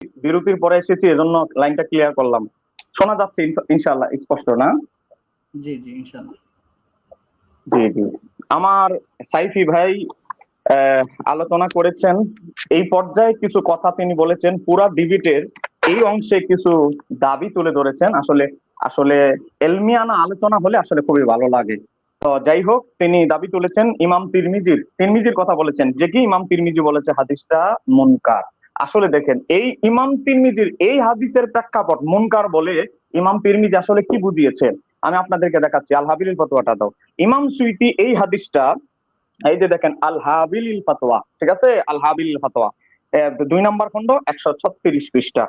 বিরতির পরে এসেছি এজন্য লাইনটা ক্লিয়ার করলাম। শোনা যাচ্ছে ইনশা- ইনশাআল্লাহ স্পষ্ট না? জি জি ইনশাআল্লাহ। জি জি। আমার সাইফি ভাই আলোচনা করেছেন। এই পর্যায়ে কিছু কথা তিনি বলেছেন। পুরা ডিবিটের এই অংশে কিছু দাবি তুলে ধরেছেন। আসলে আসলে এলমিয়ানা আলোচনা হলে আসলে খুবই ভালো লাগে। তো যাই হোক তিনি দাবি তুলেছেন ইমাম তিরমিজির। তিরমিজির কথা বলেছেন। যে কি ইমাম তিরমিজি বলেছে হাদিসটা? মুনকার। আসলে দেখেন, এই ইমাম তিরমিজির এই হাদিসের প্রেক্ষাপট মুনকার বলে ইমাম তিরমিজি আসলে কি বুঝিয়েছেন? আমি আপনাদেরকে দেখাচ্ছি, আল হাবিলিল ফতোয়াটা দাও। ইমাম সুইতি এই হাদিসটা, এই যে দেখেন, আল হাবিলিল ফাতোয়া, ঠিক আছে? আল হাবিলিল ফাতোয়া। দুই নম্বর খন্ড একশো ছত্রিশ পৃষ্ঠা।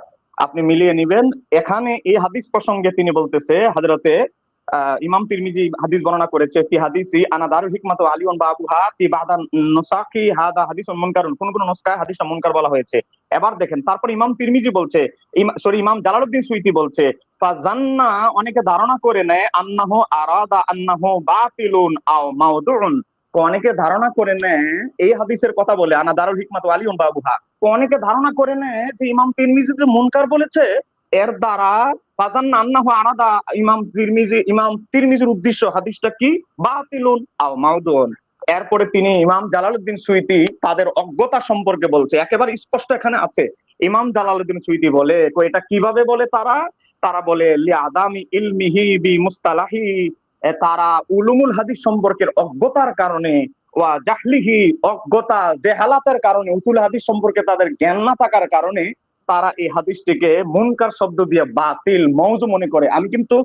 আপনি মিলিয়ে নিবেন। এখানে এই হাদিস প্রসঙ্গে তিনি বলতেছে হাজরতে ইমাম তিরমিজি হাদিস বর্ণনা করেছে, ফি হাদিসি আনা দারুল হিকমাত আলিউন বাবুহা ফি বাদা নুসাকি হাদা হাদিস মুনকারুন। কোন কোন নুসকায় হাদিসটা মুনকার বলা হয়েছে। এবার দেখেন, তারপর ইমাম তিরমিজি বলছে সরি, ইমাম জালালউদ্দিন সুইতি বলছে, ফাজান্না, অনেকে ধারণা করে নেয়, আন্নাহু আরাদা আন্নাহু বাতিলুন আও মাউদুন অনেকে ধারণা করে নেয়, এই হাদিসের কথা বলে, আনা দারুল হিকমাত আলিউন বাবুহা অনেকে ধারণা করে নেয় যে ইমাম তিরমিজি যে মুনকার বলেছে, এর দ্বারা আরাদা ইমাম তিরমিজি, ইমাম তিরমিজির উদ্দেশ্য হাদিসটা কি? বাতিলুন আও মাউদুন এরপরে তিনি ইমাম জালালউদ্দিন সুইতি তাদের অজ্ঞতা সম্পর্কে বলছে। একেবারে স্পষ্ট এখানে আছে। ইমাম জালালউদ্দিন সুইতি বলে এটা কীভাবে বলে তারা? তারা বলে, লি আদামি ইলমিহি বি মুস্তালাহি। তারা উলুমুল হাদিস সম্পর্কের অজ্ঞতার কারণে, ওয়া জাহলিহি অজ্ঞতা, জেহালাতের কারণে, উসুল হাদিস সম্পর্কে তাদের জ্ঞান না থাকার কারণে তারা এই হাদিসটিকে মুনকার শব্দ দিয়ে বাতিল মৌজু মনে করে। আমি কিন্তু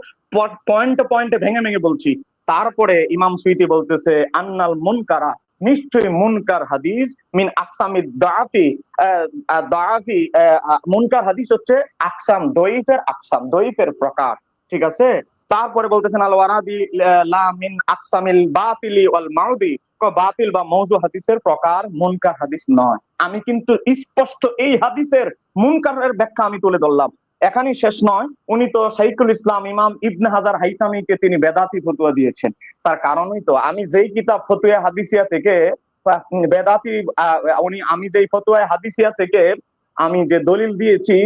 পয়েন্ট পয়েন্টে ভেঙে ভেঙে বলছি। তারপরে ইমাম সুইতি বলতেছে, আন্নাল মুনকারা নিশ্চয়ই মুনকার হাদিস, মিন আকসামি দাফি দাফি মুনকার হাদিস হচ্ছে আকসাম দইফের আকসাম দইফের প্রকার। ঠিক আছে? তারপরে বলতেছেন, আল ওয়ারাদি লা আকসামিল বাতিলি ওয়াল মাউদি। বাতিল বা মৌজু হাদিসের প্রকার মুনকার হাদিস নয়। আমি কিন্তু স্পষ্ট এই হাদিসের মুনকারের ব্যাখ্যা আমি তুলে ধরলাম। এখানেই শেষ নয়। উনি তো শাইখুল ইসলাম ইমাম ইবনে হাজার হাইতামিকে তিনি বেদাতি ফতুয়া দিয়েছেন। তার কারণই তো আমি যেই কিতাব ফতুয়া হাদিসিয়া থেকে বেদাতি উনি, আমি যেই ফতুয়া হাদিসিয়া থেকে আমি যে দলিল দিয়েছি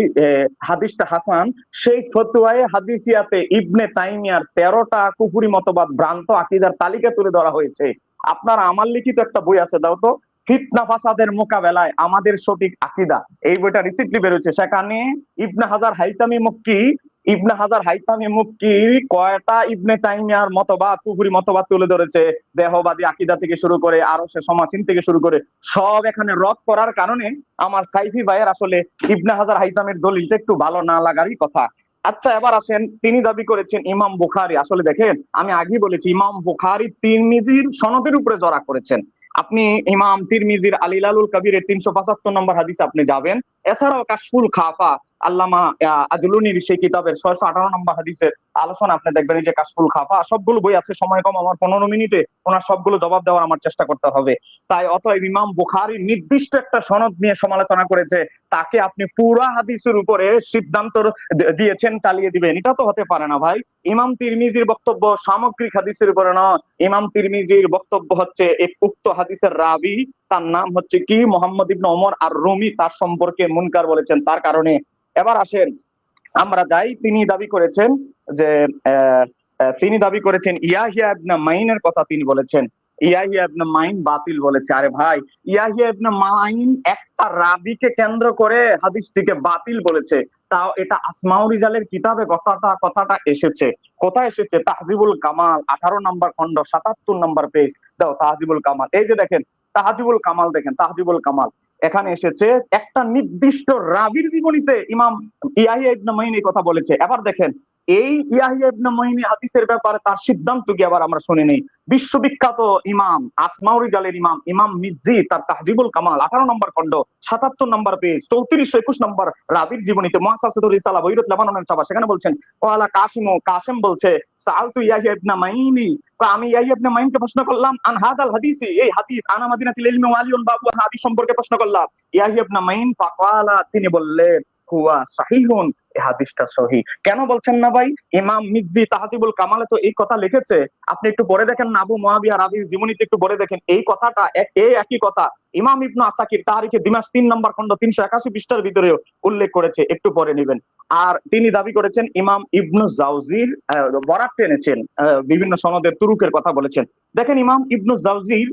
হাদিসটা হাসান, সেই ফতুয়ায় হাদিসিয়াতে ইবনে তাইমিয়ার তেরোটা কুপুরি মতবাদ ভ্রান্ত আকিদার তালিকা তুলে ধরা হয়েছে। আপনার আমার লিখিত একটা বই আছে, দাও তো। ফিতনা ফাসাদের মোকাবেলায় আমাদের সঠিক আকিদা। এই বইটা রিসিপ্টলি বেরোচ্ছে। সেখানে ইবনে হাজার হাইতামি মুক্কি ইবনে হাজার হাইতামি মুক্কি কয়টা ইবনে তাইমিয়ার মতবাদ কুহুরি মতবাদ তুলে ধরেছে, দেহবাদী আকিদা থেকে শুরু করে আরও সে সমাসীন থেকে শুরু করে, সব এখানে রদ করার কারণে আমার সাইফি ভাইয়ের আসলে ইবনে হাজার হাইতামের দলিলটা একটু ভালো না লাগারই কথা। আচ্ছা এবার আসেন, তিনি দাবি করেছেন ইমাম বুখারি। আসলে দেখেন, আমি আগেই বলেছি, ইমাম বুখারি তিরমিজির সনদের উপরে জড়া করেছেন। আপনি ইমাম তিরমিজির আলিলালুল কবিরের তিনশো পঁচাত্তর নম্বর হাদিস আপনি যাবেন। এছাড়াও কাশফুল খাফা আল্লামা আজলুনির সেই কিতাবের আঠারো নম্বর হাদিসের আলোচনা আপনি দেখবেন যে কাশফুল খাফা, সবগুলো বই আছে, সময় কম, আমার পনেরো মিনিটে ওনার সবগুলো জবাব দেওয়ার আমার চেষ্টা করতে হবে। তাই অতএব ইমাম বুখারি নির্দিষ্ট একটা সনদ নিয়ে সমালোচনা করেছে, তাকে আপনি হাদিসের উপরে সিদ্ধান্ত দিয়েছেন, চালিয়ে দিবেন। এটা তো হতে পারে না ভাই। ইমাম তিরমিজির বক্তব্য সামগ্রিক হাদিসের উপরে না। ইমাম তিরমিজির বক্তব্য হচ্ছে এক উক্ত হাদিসের রাবি, তার নাম হচ্ছে কি? মোহাম্মদ ইবনে ওমর আর রুমি তার সম্পর্কে মুনকার বলেছেন। তার কারণে এবার আসেন, আমরা যাই। তিনি দাবি করেছেন যে তিনি দাবি করেছেন, ইয়াহিয়া ইবনে মাইনের কথা তিনি বলেছেন। ইয়াহিয়া ইবনে মাইন বাতিল বলেছে। আরে ভাই, ইয়াহিয়া ইবনে মাইন একটা রাবিকে কেন্দ্র করে হাদিসটিকে বাতিল বলেছে। তাও এটা আসমাউ রিজালের কিতাবে কথাটা কথাটা এসেছে। কোথায় এসেছে? তাহজিবুল কামাল, আঠারো নম্বর খন্ড সাতাত্তর নম্বর পেজ। দাও, তাহজিবুল কামাল। এই যে দেখেন, তাহজিবুল কামাল দেখেন, তাহজিবুল কামাল। এখানে এসেছে একটা নির্দিষ্ট রাবির জীবনীতে ইমাম ইয়াহিয়া ইবনে মাইন কথা বলেছে। এবার দেখেন এই ইয়াহিয়া ইবনে মাইন হাদিসের ব্যাপারে তার সিদ্ধান্ত কি আবার আমরা শুনে নেই? বিশ্ববিখ্যাত ইমাম আসমাউরি জালের ইমাম ইমাম মির্জি তার তাহজিবুল কামাল, আঠারো নম্বর খন্ড সাতাত্তর নম্বর পেজ চৌত্রিশশো একুশ নম্বর রাবির জীবনীতে মহাসাসুদুল ইসালা বৈরত লেবাননের সেখানে বলছেন, ওয়ালা কাসিমু, কাসেম বলছে ইয়াহিয়া ইবনে মাইনি বা আমি ইয়াহিয়া ইবনে মাইনকে প্রশ্ন করলাম, আন হাদাল হাদিসি? এই হাদিস, আনা মাদিনাতিল ইলমি ওয়ালিউন বাবু হাদিস সম্পর্কে প্রশ্ন করলাম। ইয়াহিয়া ইবনে মাইন ফাকালা, তিনি বললেন হুয়া সাহিহুন এই হাদিসটা সহি কেন বলছেন না ভাই? ইমাম মিজি তাহাতিবুল কামালে তো এই কথা লিখেছে। আপনি একটু পরে দেখেন না আবু মুয়াবিয়া রাবির জীবনীতে একটু পরে দেখেন। এই কথাটা এই একই কথা। ইমাম ইবনু আসাকির তাহারিকে দিমাস তিন নম্বর খন্ড তিনশো একাশি পৃষ্ঠার ভিতরে উল্লেখ করেছে। একটু পরে নেবেন। আর তিনি দাবি করেছেন ইমাম ইবনু জাউজির বরাত টেনেছেন বিভিন্ন সনদের তুরুকের কথা বলেছেন। দেখেন ইমাম ইবনু জাউজির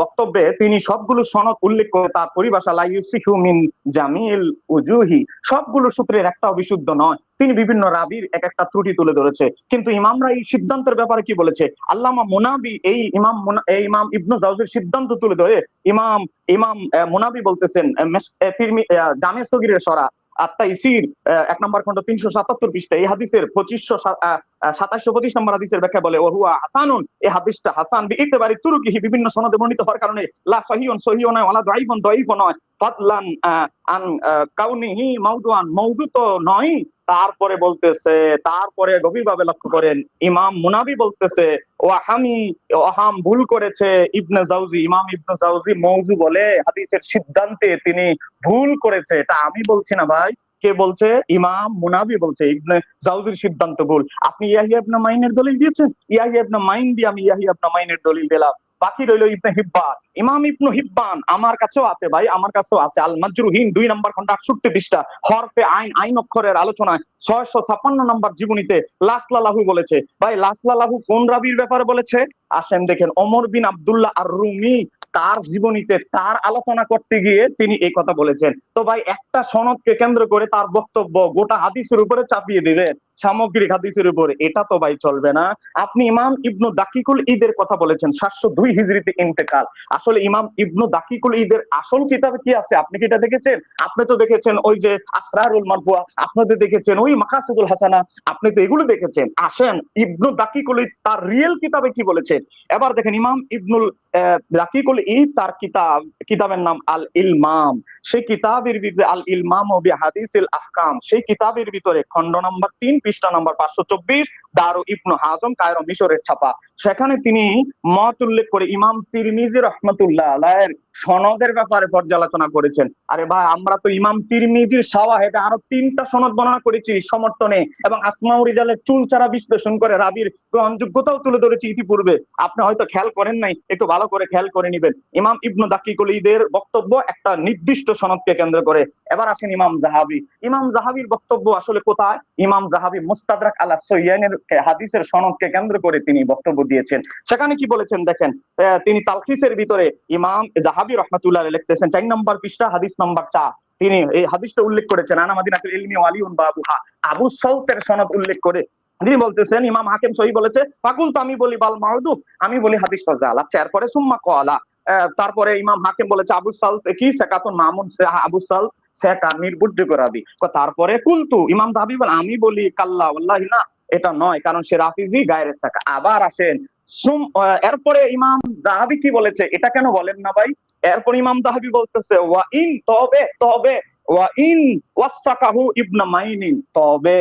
বক্তব্যে তিনি সবগুলো সনদ উল্লেখ করে তার পরিভাষা, লা ইউসিহু মিন জামিল উজুহি, সবগুলো সূত্রের একটাও বিশুদ্ধ নয়। তিনি বিভিন্ন রাবির এক একটা ত্রুটি তুলে ধরেছে। কিন্তু ইমামরা এই সিদ্ধান্তের ব্যাপারে কি বলেছে? আল্লামা মুনাবি এই ইমাম এই ইমাম ইবনু জাউজির সিদ্ধান্ত তুলে ধরে ইমাম ইমাম মুনাবি বলতেছেন জামে সগিরের সরা। আত্মা ইসির এক নম্বর খন্ড তিনশো সাতাত্তর পৃষ্ঠা এই হাদিসের পঁচিশশো সাতাশশো পঁচিশ নম্বর হাদিসের ব্যাখ্যা বলে, ওহুয়া হাসানুন এই হাদিসটা হাসান ইতেবারি তুরুকিহি বিভিন্ন সনদে বর্ণিত হওয়ার কারণে লা সহিউন সহিও নয়, ওয়ালা দাইফুন দাইফ নয়। ফাদলান আন কাউনিহি মাউদুয়ান মৌদু তো নয়। তারপরে বলতেছে, তারপরে গভীরভাবে লক্ষ্য করেন, ইমাম মুনাবি বলতেছে, ওয়াহামি ওহাম ভুল করেছে ইবনে জাউজি ইমাম ইবনে জাউজি মৌজু বলে হাদিসের সিদ্ধান্তে তিনি ভুল করেছে। এটা আমি বলছি না ভাই। কে বলছে? ইমাম মুনাবি বলছে, ইবনে জাউজির সিদ্ধান্ত ভুল। আপনি ইয়াহিয়া ইবনে মাইনের দলিল দিয়েছেন? ইয়াহিয়া ইবনে মাইন দিয়ে আমি ইয়াহিয়া ইবনে মাইনের দলিল দিলাম। বাকি রইল ইবনে হিব্বান। ইমাম ইবনু হিব্বান আমার কাছেও আছে ভাই, আমার কাছেও আছে। আল মাজরুহিন দুই নম্বর খন্ড আটষট্টি পৃষ্ঠা, হরফে আইন আইন অক্ষরের আলোচনায় ছয়শো ছাপ্পান্ন নম্বর জীবনীতে লাসলালাহু বলেছে। ভাই লাসলালাহু কোন রাবির ব্যাপারে বলেছে? আসেন দেখেন, ওমর বিন আব্দুল্লাহ আর রুমি তার জীবনীতে তার আলোচনা করতে গিয়ে তিনি এই কথা বলেছেন। তো ভাই, একটা সনদকে কেন্দ্র করে তার বক্তব্য গোটা হাদিসের উপরে চাপিয়ে দিবেন। সামগ্রিক হাদিসের উপরে, এটা তো ভাই চলবে না। আপনি ইমাম ইবনু দাকিকুল ঈদের কথা বলেছেন, সাতশো দুই হিজড়িতে ইন্তেকাল। আসলে ইমাম ইবনু দাকিকুল ঈদের আসল কিতাবে কি আছে? আপনি কি এটা দেখেছেন? আপনি তো দেখেছেন ওই যে আসরারুল মারফুয়া, আপনি তো দেখেছেন ওই মাকাসুদুল হাসানা, আপনি তো এগুলো দেখেছেন। আসেন, ইবনু দাকিকুল ঈদ তার রিয়েল কিতাবে কি বলেছেন এবার দেখেন ইমাম ইবনুল দাকিকুল ঈদ তার কিতাব, কিতাবের নাম আল ইলমাম সেই কিতাবের ভিতরে আল ইলমাম ও হাদিসিল আহকাম। সেই কিতাবের ভিতরে খণ্ড নম্বর তিন পৃষ্ঠা নাম্বার পাঁচশো চব্বিশ দারু ইবনু হাজম কায়রো মিশরের ছাপা। সেখানে তিনি মত উল্লেখ করে ইমাম তিরমিজি রহমতুল্লাহ আলাইয়ের সনদের ব্যাপারে পর্যালোচনা করেছেন। আরে ভাই, আমরা তো ইমাম তিরমিজির সাওয়াহেদে আরও তিনটা সনদ বর্ণনা করেছি, সমর্থনে এবং আসমাউ রিজালের চুলচারা বিশ্লেষণ করে রাবির গ্রহণযোগ্যতাও তুলে ধরেছি ইতিপূর্বে। আপনি হয়তো খেয়াল করেন নাই, একটু ভালো করে খেয়াল করে নিবেন। ইমাম ইবনু দাকিকুল ঈদের বক্তব্য একটা নির্দিষ্ট সনদকে কেন্দ্র করে। এবার আসেন ইমাম জাহাবি। ইমাম জাহাবির বক্তব্য আসলে কোথায়? ইমাম জাহাবি মুস্তাদরাক আলা সৈয়ানের হাদিসের সনদকে কেন্দ্র করে তিনি বক্তব্য দিয়েছেন। সেখানে কি বলেছেন দেখেন তিনি তালখিসের ভিতরে ইমাম জাহাবি রহমাতুল্লাহ লিখতেছেন, চার নম্বর পৃষ্ঠা, হাদিস নম্বর চার। তিনি এই হাদিসটা উল্লেখ করেছেন, আনা মাদিনাতুল ইলমি ওয়ালিউন বাবুহা আবু সাউতের সনদ উল্লেখ করে তিনি বলতেছেন, ইমাম হাকিম সহি বলেছে ফাকুল তো আমি বলি বাল মারদু আমি বলি হাদিসটা জাল। আচ্ছা এরপরে সুম্মা কলা তারপরে ইমাম হাকিম বলেছে, আবু সাল কি সেকাতুন মামুন আবু সাল সেকা নির্বুদ্ধ করাবি তারপরে কুলতু, ইমাম জাহাবি বলে, আমি বলি কাল্লা, ওয়াল্লাহি না। এটা নয়, কারণ সে রাফিজি, গায়ের সাকা। আবার আসেন, সুম এরপরে ইমাম জাহাবি কি বলেছে? এটা কেন বলেন না ভাই? এরপর ইমাম জাহাবি বলতেছে, ওয়া ইন তবে তবে, ওয়া ইন ওয়াসাকাহু ইবনু মাইনিন। তবে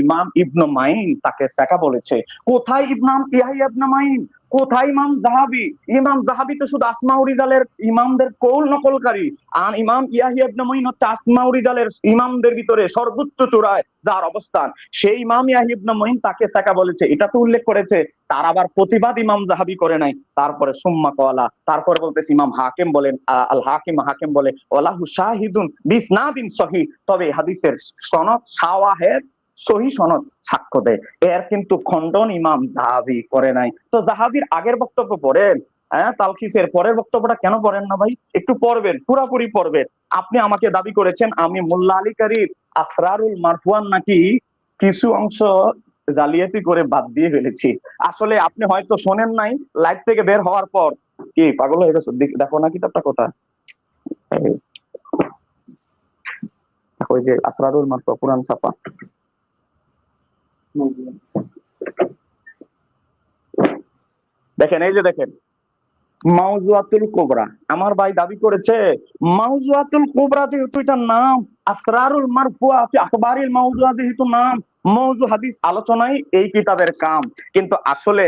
ইমাম ইবনু মাইন তাকে সাকা বলেছে। কোথায় ইবনাম ইয়াহিয়া ইবনু মাইন? কোথায় ইমাম জাহাবি? ইমাম জাহাবি তো শুধু আসমাউ রিজালের ইমামদের কৌল নকলকারী। আর ইমাম ইয়াহিয়া ইবনে মুইন হচ্ছে আসমাউ রিজালের ইমামদের ভিতরে সর্বোচ্চ চূড়ায়, যার অবস্থান। সেই ইমাম ইয়াহিয়া ইবনে মুইন তাকে সাকা বলেছে। এটা তো উল্লেখ করেছে, তার আবার প্রতিবাদ ইমাম জাহাবি করে নাই। তারপরে সুম্মা কলা তারপরে বলতেছে ইমাম হাকিম বলেন আল হাকিম হাকিম বলে ওলাহু শাহিদুন বিসনাদিন সহি তবে হাদিসের সনদ শাওয়াহেদ সহি সনদ সাক্ষ্য দেয়। এর কিন্তু খণ্ডন ইমাম জাহাবি করে নাই। তো জাহাবির আগের বক্তব্য পড়েন হ্যাঁ তালখিসের পরের বক্তব্যটা কেন পড়েন না ভাই? একটু পড়বেন, পুরাপুরি পড়বেন। আপনি আমাকে দাবি করেছেন, আমি মোল্লা আলী কারির আসরারুল মারফুয়ান নাকি কিছু অংশ জালিয়াতি করে বাদ দিয়ে ফেলেছি। আসলে আপনি হয়তো শোনেন নাই, লাইভ থেকে বের হওয়ার পর। কি, পাগল হয়ে গেছো? দেখো না কিতাবটা। দেখো ওই যে আসরারুল মারফুয়া পুরান ছাপা। দেখেন এই যে দেখেন মাউজুয়াতুল কোবরা। আমার ভাই দাবি করেছে মাউজুয়াতুল কোবরা যেহেতু এটার নাম আসরারুল মারফুয়া আখবারিল মাউজুয়া যেহেতু নাম মৌজু হাদিস আলোচনাই এই কিতাবের কাম। কিন্তু আসলে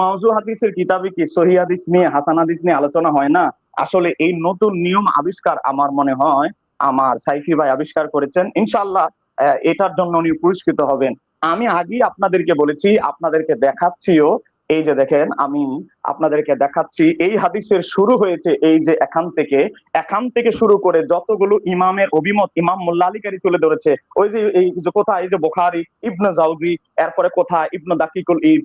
মৌজু হাদিসের কিতাবে কি সহি হাদিস নিয়ে হাসান হাদিস নিয়ে আলোচনা হয় না? আসলে এই নতুন নিয়ম আবিষ্কার আমার মনে হয় আমার সাইফি ভাই আবিষ্কার করেছেন। ইনশাআল্লাহ আহ, এটার জন্য উনি পুরস্কৃত হবেন। আমি আগেই আপনাদেরকে বলেছি, আপনাদেরকে দেখাচ্ছিও, এই যে দেখেন, আমি আপনাদেরকে দেখাচ্ছি, এই হাদিসের শুরু হয়েছে এই যে এখান থেকে। এখান থেকে শুরু করে যতগুলো ইমামের অভিমত, ইমাম মোল্লা আলী তুলে ধরেছে, ওই যে এই যে কোথায়, এই যে বোখারি, ইবনে জাউজি, এরপরে কোথায়, ইবনে দাকিকুল ঈদ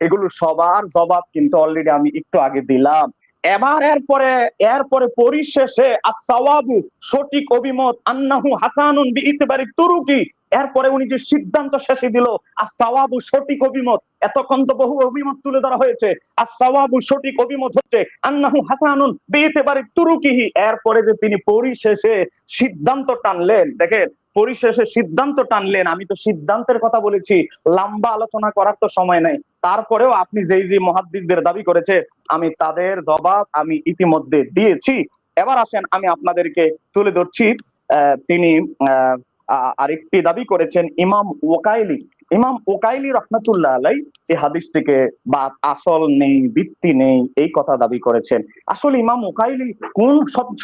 এগুলো সবার জবাব কিন্তু অলরেডি আমি একটু আগে দিলাম। এবার এরপরে এরপরে পরিশেষে আসাওয়াবু সঠিক অভিমত, আন্নাহু হাসানুন বি ইতবারি তুরুকি। এরপরে উনি যে সিদ্ধান্ত শেষে দিল আসাওয়াবু সঠিক অভিমত, এতক্ষণ তো বহু অভিমত তুলে ধরা হয়েছে। আসাওয়াবু সঠিক অভিমত হচ্ছে, আন্নাহু হাসানুন বি ইতবারি তুরুকিহি। এরপরে যে তিনি পরিশেষে সিদ্ধান্ত টানলেন, দেখেন, পরিশেষে সিদ্ধান্ত টানলেন। আমি তো সিদ্ধান্তের কথা বলেছি, লম্বা আলোচনা করার তো সময় নেই। তারপরেও আপনি যেই যে মহাদ্দিসদের দাবি করেছে, আমি তাদের জবাব আমি ইতিমধ্যে দিয়েছি। এবার আসেন, আমি আপনাদেরকে তুলে ধরছি তিনি আরেকটি দাবি করেছেন, ইমাম ওকাইলি। ইমাম ওকাইলি রহমতুল্লাহ আলাই যে হাদিসটিকে বা আসল নেই, ভিত্তি নেই, এই কথা দাবি করেছেন। আসলে ইমাম ওকাইলি কোন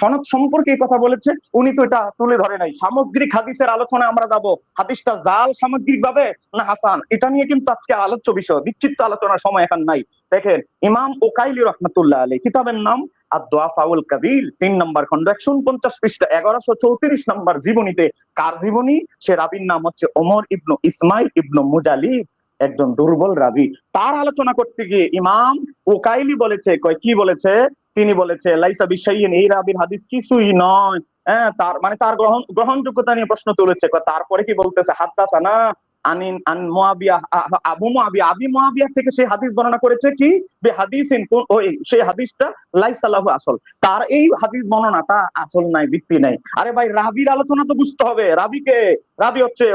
সনদ সম্পর্কে এই কথা বলেছে? উনি তো এটা তুলে ধরে নাই। সামগ্রিক হাদিসের আলোচনা আমরা যাব। হাদিসটা জাল সামগ্রিক ভাবে না হাসান? এটা নিয়ে কিন্তু আজকে আলোচ্য বিষয়, বিক্ষিপ্ত আলোচনার সময় এখন নাই। দেখেন, ইমাম ওকাইলি রহমতুল্লাহ আলী কিতাবের নাম আদোয়া ফাউল কাবির, তিন নম্বর খন্ড একশো উনপঞ্চাশ পৃষ্ঠা, এগারোশো চৌত্রিশ নম্বর জীবনীতে। কার জীবনী? সে রাবির নাম হচ্ছে ওমর ইবনু ইসমাইল ইবনু মুজালি একজন দুর্বল রাবি। তার আলোচনা করতে গিয়ে ইমাম ওকাইলি বলেছে, কয়, কি বলেছে? তিনি বলেছে, লাইসা বিশ্বাইন এই রাবির হাদিস কিছুই নয়। হ্যাঁ তার মানে তার গ্রহণ, গ্রহণযোগ্যতা নিয়ে প্রশ্ন তুলেছে। তারপরে কি বলতেছে? হাদ্দাসানা হাদিস বর্ণনাটা আসল নাই নাই। আরে ভাই, রাবির আলোচনা তো বুঝতে হবে। রাবি হচ্ছে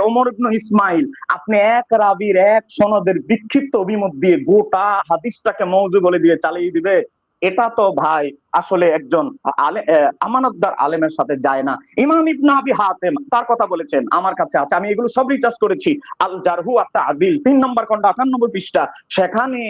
ইসমাইল। আপনি এক রাবির এক সনদের বিক্ষিপ্ত অভিমত দিয়ে গোটা হাদিসটাকে মৌজু বলে দিয়ে চালিয়ে দিবে। এটা তো ভাই আসলে একজন আমানতদার আলেমের সাথে যায় না। ইমাম ইবনা আবি হাতেম তার কথা বলেছেন, আমার কাছে আছে, আমি এগুলো সব রিচার্জ করেছি। আল জারহু আত্তা আদিল তিন নম্বর খন্ড আটানব্বই পৃষ্ঠা। সেখানে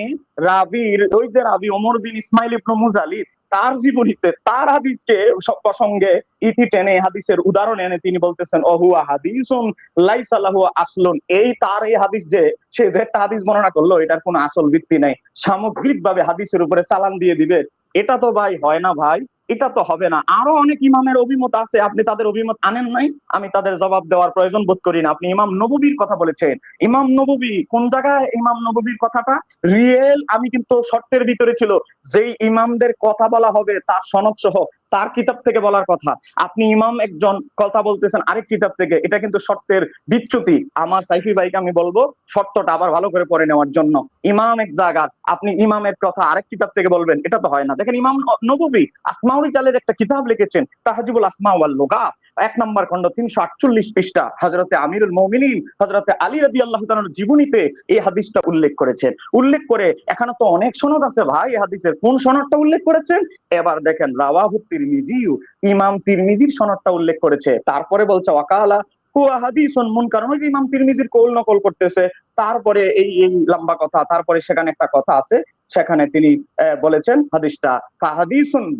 রাবির, ওই যে রাবি ওমর বিন ইসমাইল ইবনু মুজালি তার জীবনীতে, তার হাদিসকে প্রসঙ্গে ইতি টেনে হাদিসের উদাহরণ এনে তিনি বলতেছেন, অহুয়া হাদিসুন লাইসালাহু আসলুন। এই তার এই হাদিস যে, সে যে একটা হাদিস বর্ণনা করল, এটার কোনো আসল ভিত্তি নাই। সামগ্রিকভাবে হাদিসের উপরে চালান দিয়ে দিবে। এটা তো ভাই হয় না ভাই? এটা তো হবে না। আরও অনেক ইমামের অভিমত আছে। আপনি তাদের অভিমত আনেন নাই, আমি তাদের জবাব দেওয়ার প্রয়োজন বোধ করি না। আপনি ইমাম নববীর কথা বলেছেন। ইমাম নববী কোন জায়গায় ইমাম নববীর কথাটা? রিয়েল, আমি কিন্তু শর্তের ভিতরে ছিল। যেই ইমামদের কথা বলা হবে, তার সনদ সহ তার কিতাব থেকে বলার কথা। আপনি ইমাম একজন, কথা বলতেছেন আরেক কিতাব থেকে, এটা কিন্তু শর্তের বিচ্যুতি। আমার সাইফি ভাইকে আমি বলব শর্তটা আবার ভালো করে পড়ে নেওয়ার জন্য। ইমাম এক জায়গা, আপনি ইমামের কথা আরেক কিতাব থেকে বলবেন, এটা তো হয় না। দেখেন ইমাম নবী আসমাউল জালের একটা কিতাব লিখেছেন, তাহাজিবুল আসমা লোকা এক নম্বর খন্ড তিনশো আটচল্লিশ পৃষ্ঠা হজরতে আমিরুল মমিনিন হজরতে আলী রাদি আল্লাহ জীবনীতে এই হাদিসটা উল্লেখ করেছেন। উল্লেখ করে এখানে তো অনেক সনদ আছে ভাই, এই হাদিসের কোন সনদটা উল্লেখ করেছেন? এবার দেখেন, রাওয়াহু তিরমিজিউ ইমাম তিরমিজির সনদটা উল্লেখ করেছে। তারপরে বলছে, ওয়াকালা হাদিসুন ওই যে ইমাম তিরমিজির কৌল নকল করতেছে। তারপরে এই এই লম্বা কথা, তারপরে সেখানে একটা কথা আছে, সেখানে তিনি বলেছেন, হাদিসটা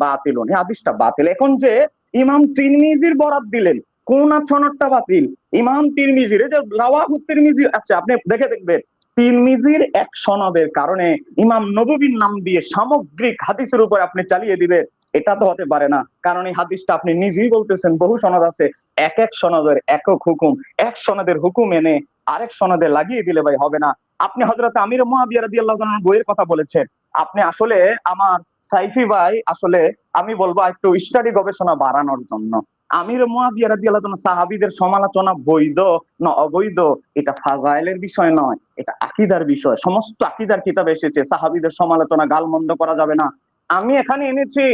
বাতিলুন হাদিসটা বাতিল। এখন যে ইমাম তিরমিজির বরাত দিলেন কোন সনদটা বাতিল। ইমাম তিরমিজির, এই যে রাওয়াহু তিরমিজি আচ্ছা আপনি দেখে দেখবেন, তিরমিজির এক সনদের কারণে ইমাম নববীর নাম দিয়ে সামগ্রিক হাদিসের উপর আপনি চালিয়ে দিবেন, এটা তো হতে পারে না। কারণ এই হাদিসটা আপনি নিজেই বলতেছেন, বহু সনদ আছে, এক এক সনদের একক হুকুম, এক সনদের হুকুম এনে আরেক সনদে লাগিয়ে দিলে ভাই হবে না। আপনি হজরত আমির মহাবিয়া রাদিয়াল্লাহু তাআলার বইয়ের কথা বলেছেন, আপনি আসলে আমার সাইফি ভাই, আসলে আমি বলব একটু স্টাডি গবেষণা বাড়ানোর জন্য। আমির মুয়াবিয়া রাদিয়াল্লাহু তাআলা সাহাবীদের সমালোচনা বৈধ না অবৈধ, এটা ফাজাইলের বিষয় নয়, এটা আকীদার বিষয়। সমস্ত আকীদার কিতাব এসেছে, সাহাবীদের সমালোচনা গালমন্দ করা যাবে না। আমি এখানে এনেছি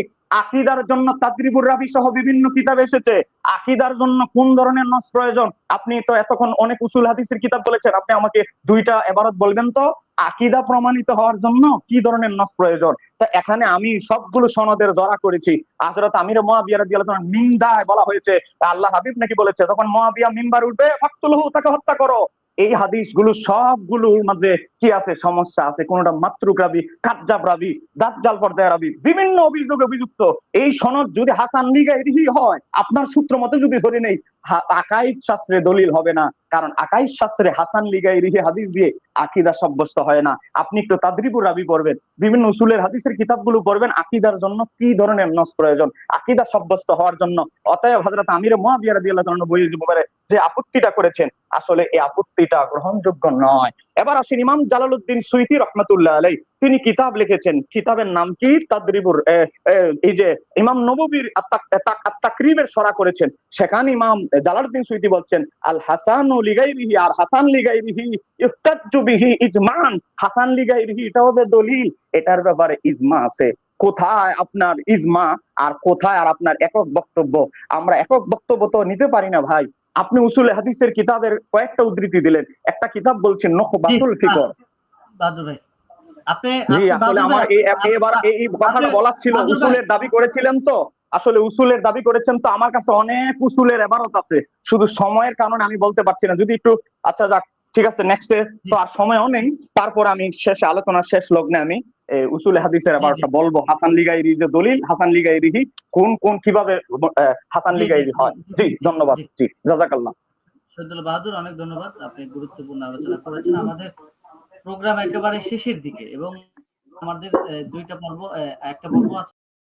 আকিদার জন্য তাদরিবুর রাবি সহ বিভিন্ন কিতাব এসেছে। আকিদার জন্য কোন ধরনের নস প্রয়োজন? আপনি তো এতক্ষণ অনেক উসুল হাদিসের কিতাব বলেছেন, আপনি আমাকে দুইটা এবারত বলবেন তো? আকিদা প্রমাণিত হওয়ার জন্য কি ধরনের নস প্রয়োজন? তা এখানে আমি সবগুলো সনদের জড়া করেছি। হযরত আমির তাআলা নিন্দায় বলা হয়েছে। আল্লাহ হাবিব নাকি বলেছে তখন মুয়াবিয়া মিম্বার উঠবে, ফাকতুলহু, তাকে হত্যা করো। এই হাদিসগুলো সবগুলোর মধ্যে কি আছে? সমস্যা আছে। কোনটা মাত্রুক রাবি, কাজ্জাব রাবি, দাজ্জাল পর্যায়ে রাবি, বিভিন্ন অভিযোগে অভিযুক্ত। এই সনদ যদি হাসান লিগাইরিহি হয়, আপনার সূত্র মতে যদি ধরে নেই আকাইদ শাস্ত্রে দলিল হবে না। কারণ আকাইদ শাস্ত্রে হাসান লিগাইরিহি হাদিস দিয়ে আকিদা সাব্যস্ত হয় না। আপনি একটু তাদরিবুর রাবি পড়বেন, বিভিন্ন উসুলের হাদিসের কিতাবগুলো পড়বেন, আকিদার জন্য কি ধরনের নস প্রয়োজন? আকিদা সাব্যস্ত হওয়ার জন্য, অতএব হযরত আমির মুয়াবিয়া রাদিয়াল্লাহু তাআলা বইয়ের ব্যাপারে যে আপত্তিটা করেছেন, আসলে এই আপত্তিটা গ্রহণযোগ্য নয়। এবার আসেন ইমাম জালালউদ্দিন সুইতি রহমাতুল্লাহ আলাই তিনি কিতাব লিখেছেন। কিতাবের নাম কি? তাদরিবুর এই যে ইমাম নববীর তাকরিবের সরা করেছেন। সেখানে ইমাম জালালউদ্দিন সুইতি বলছেন, আল হাসান ও লিগাইরিহি আর হাসান লিগাইরিহি ইফতাজ্জু বিহি ইজমান। হাসান লিগাইরিহি, এটাও যে দলিল, এটার ব্যাপারে ইজমা আছে। কোথায় আপনার ইজমা আর কোথায় আর আপনার একক বক্তব্য? আমরা একক বক্তব্য তো নিতে পারি না ভাই। আপনি উসুল হাদিসের কিতাবের কয়েকটা উদ্ধৃতি দিলেন। একটা কিতাব বলছেন, নখবাতুল ফিকর। বাদুর ভাই আপনি আসলে আমার এই এবার এই এই কথাটা বলার ছিল উসুলের দাবি করেছিলেন তো? আসলে উসুলের দাবি করেছেন তো আমার কাছে অনেক উসুলের এবারত আছে। শুধু সময়ের কারণে আমি বলতে পারছি না। যদি একটু আচ্ছা যাক ঠিক আছে নেক্সট তো আর সময়ও নেই। তারপর আমি শেষে আলোচনার শেষ লগ্নে আমি উসুল হাদিসের এবারটা বলব হাসান লিগাইরি যে দলিল হাসান লিগাইরিহি কোন কোন কীভাবে হাসান লিগাইরি হয়। জি, ধন্যবাদ। জি। জাজাকাল্লাহ। শহীদুল বাহাদুর অনেক ধন্যবাদ। আপনি গুরুত্বপূর্ণ আলোচনা করেছেন। আমাদের প্রোগ্রাম একেবারে শেষের দিকে এবং আমাদের দুইটা পর্ব একটা পর্ব আছে